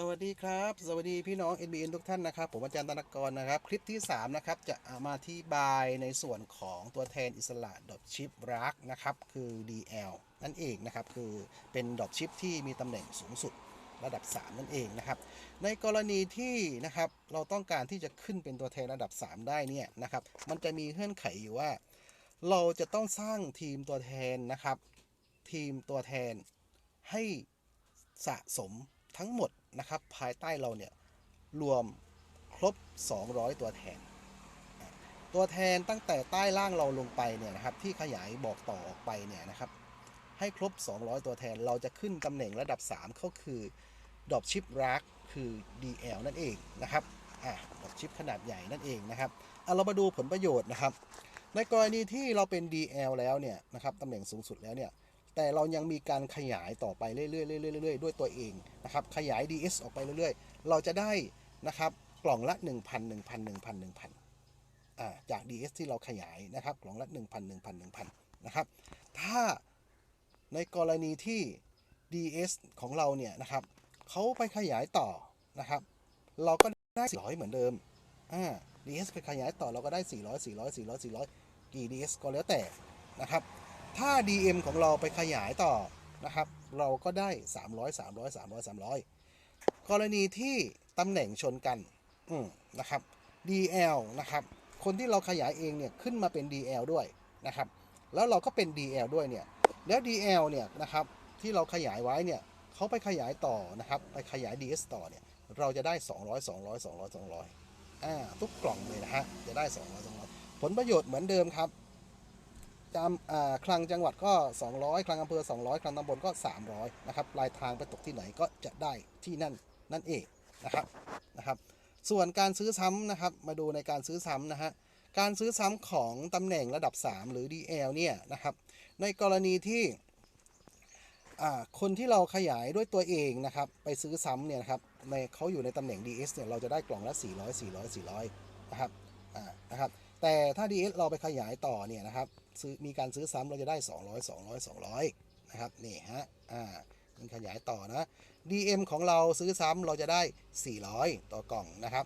สวัสดีครับ สวัสดีพี่น้อง NBN ทุกท่านนะครับ ผมอาจารย์ธนกรนะครับ คลิปที่ 3 นะครับ จะมาอธิบายในส่วนของตัวแทนอิสระดอทชิปรักนะครับ คือ DL นั่นเองนะครับ คือเป็นดอทชิปที่มีตำแหน่งสูงสุดระดับ 3 นั่นเองนะครับ ในกรณีที่นะครับเราต้องการที่จะขึ้นเป็นตัวแทนระดับ 3 ได้เนี่ยนะครับ มันจะมีเงื่อนไขอยู่ว่า เราจะต้องสร้างทีมตัวแทนนะครับ ทีมตัวแทนให้สะสมทั้งหมด นะครับภายใต้เราเนี่ยรวมครบ 200 ตัวแทน ตัวแทนตั้งแต่ใต้ล่างเราลงไปเนี่ยนะครับที่ขยายบอกต่อออกไปเนี่ยนะครับให้ครบ 200 ตัวแทนเราจะขึ้นตำแหน่งระดับ 3 ก็คือดอ p ชิปรักคือ DL นั่นเองนะครับอะดอ p ชิปขนาดใหญ่นั่นเองนะครับเอะเรามาดูผลประโยชน์นะครับ ในกรณีที่เราเป็น DL แล้วเนี่ยนะครับตำแหน่งสูงสุดแล้วเนี่ย แต่เรายังมีการขยายต่อไปเรื่อยๆเรื่อยๆด้วยตัวเองนะครับ ขยาย DS ออกไปเรื่อยๆ เราจะได้นะครับกล่องละ 1,000 1,000 1,000 1,000อ่าจาก DS ที่เราขยายนะครับกล่องละ 1,000 1,000 1,000นะครับ ถ้าในกรณีที่ DS ของเราเนี่ยนะครับเขาไปขยายต่อนะครับ เราก็ได้ 400 เหมือนเดิมอ่า DS ไปขยายต่อเราก็ได้ 400 400 400 400กี่ DS ก็แล้วแต่นะครับ ถ้า DM ของเราไปขยายต่อนะครับ เราก็ได้ 300 300 300 300 กรณีที่ตำแหน่งชนกันนะครับ DL นะครับ คนที่เราขยายเองเนี่ยขึ้นมาเป็น DL ด้วยนะครับ แล้วเราก็เป็น DL ด้วยเนี่ย แล้ว DL เนี่ยนะครับที่เราขยายไว้เนี่ยเขาไปขยายต่อนะครับไปขยาย DS ต่อเนี่ยเราจะได้ 200 200 200 200อ่าทุกกล่องเลยนะฮะจะได้ 200 200 ผลประโยชน์เหมือนเดิมครับ จำคลังจังหวัดก็ 200 คลังอำเภอ 200 คลังตำบลก็ 300 นะครับปลายทางไปตกที่ไหนก็จะได้ที่นั่นนั่นเองนะครับนะครับ ส่วนการซื้อซ้ำนะครับมาดูในการซื้อซ้ำนะฮะการซื้อซ้ำของตำแหน่งระดับ 3 หรือ DL เนี่ยนะครับ ในกรณีที่คนที่เราขยายด้วยตัวเองนะครับไปซื้อซ้ำเนี่ยนะครับในเขาอยู่ในตำแหน่ง DS เนี่ยเราจะได้กล่องละ 400 400 400 นะครับนะครับ แต่ถ้า DS เราไปขยายต่อเนี่ยนะครับซื้อมีการซื้อซ้ำเราจะได้ 200 200 200 นะครับนี่ฮะอ่ามันขยายต่อนะ DM ของเราซื้อซ้ำเราจะได้ 400 ต่อกล่องนะครับ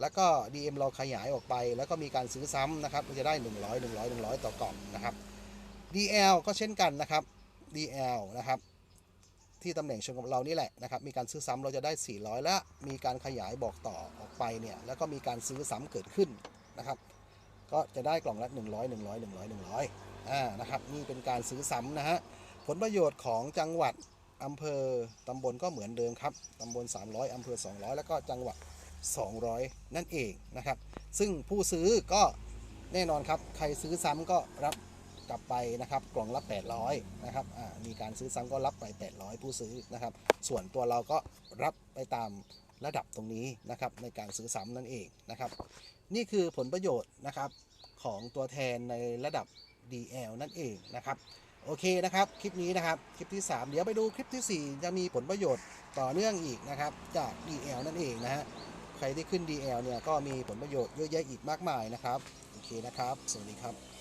แล้วก็ DM เราขยายออกไป แล้วก็มีการซื้อซ้ำนะครับเราจะได้ 100 100 100 ต่อกล่องนะครับ DL ก็เช่นกันนะครับ DL นะครับที่ตำแหน่งชนกับเรานี่แหละนะครับมีการซื้อซ้ำเราจะได้ 400 และมีการขยายบอกต่อออกไปเนี่ยแล้วก็มีการซื้อซ้ำเกิดขึ้นนะครับ ก็จะได้กล่องละ 100 100 100 100อ่านะครับนี่เป็นการซื้อซ้ำนะฮะผลประโยชน์ของจังหวัดอำเภอตำบลก็เหมือนเดิมครับตำบล 300อำเภอ 200 แล้วก็จังหวัด 200 นั่นเองนะครับ ซึ่งผู้ซื้อก็แน่นอนครับ ใครซื้อซ้ำก็รับกลับไปนะครับกล่องละ 800นะครับมีการซื้อซ้ำก็รับไป 800 ผู้ซื้อนะครับ ส่วนตัวเราก็รับไปตาม ระดับตรงนี้นะครับในการซื้อซ้ำนั่นเองนะครับ นี่คือผลประโยชน์นะครับของตัวแทนในระดับ DL นั่นเองนะครับโอเคนะครับ คลิปนี้นะครับ คลิปที่ 3 เดี๋ยวไปดูคลิปทีสี่ 4 จะมีผลประโยชน์ต่อเนื่องอีกนะครับ จาก DL นั่นเองนะฮะใครที่ขึ้น DL เนี่ยก็มีผลประโยชน์เยอะแยะอีกมากมายนะครับ โอเคนะครับ สวัสดีครับ